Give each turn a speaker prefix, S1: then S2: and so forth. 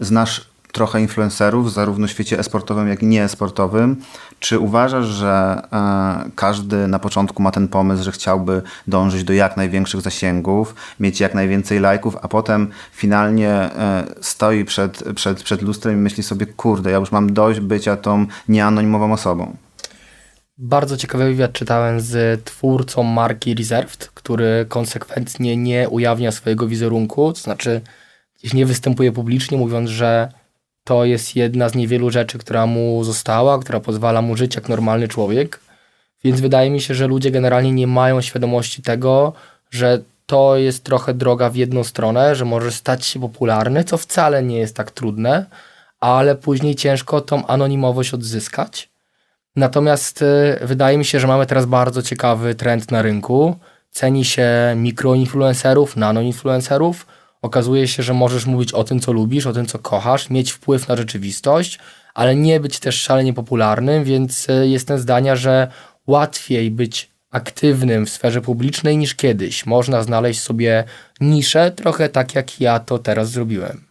S1: znasz trochę influencerów, zarówno w świecie esportowym, jak i nieesportowym. Czy uważasz, że e, każdy na początku ma ten pomysł, że chciałby dążyć do jak największych zasięgów, mieć jak najwięcej lajków, a potem finalnie e, stoi przed, przed, przed lustrem i myśli sobie, kurde, ja już mam dość bycia tą nieanonimową osobą?
S2: Bardzo ciekawy wywiad czytałem z twórcą marki Reserved, który konsekwentnie nie ujawnia swojego wizerunku, to znaczy nie występuje publicznie, mówiąc, że to jest jedna z niewielu rzeczy, która mu została, która pozwala mu żyć jak normalny człowiek. Więc wydaje mi się, że ludzie generalnie nie mają świadomości tego, że to jest trochę droga w jedną stronę, że możesz stać się popularny, co wcale nie jest tak trudne, ale później ciężko tą anonimowość odzyskać. Natomiast y, wydaje mi się, że mamy teraz bardzo ciekawy trend na rynku. Ceni się mikroinfluencerów, nanoinfluencerów. Okazuje się, że możesz mówić o tym, co lubisz, o tym, co kochasz, mieć wpływ na rzeczywistość, ale nie być też szalenie popularnym, więc y, jestem zdania, że łatwiej być aktywnym w sferze publicznej niż kiedyś. Można znaleźć sobie niszę, trochę tak jak ja to teraz zrobiłem.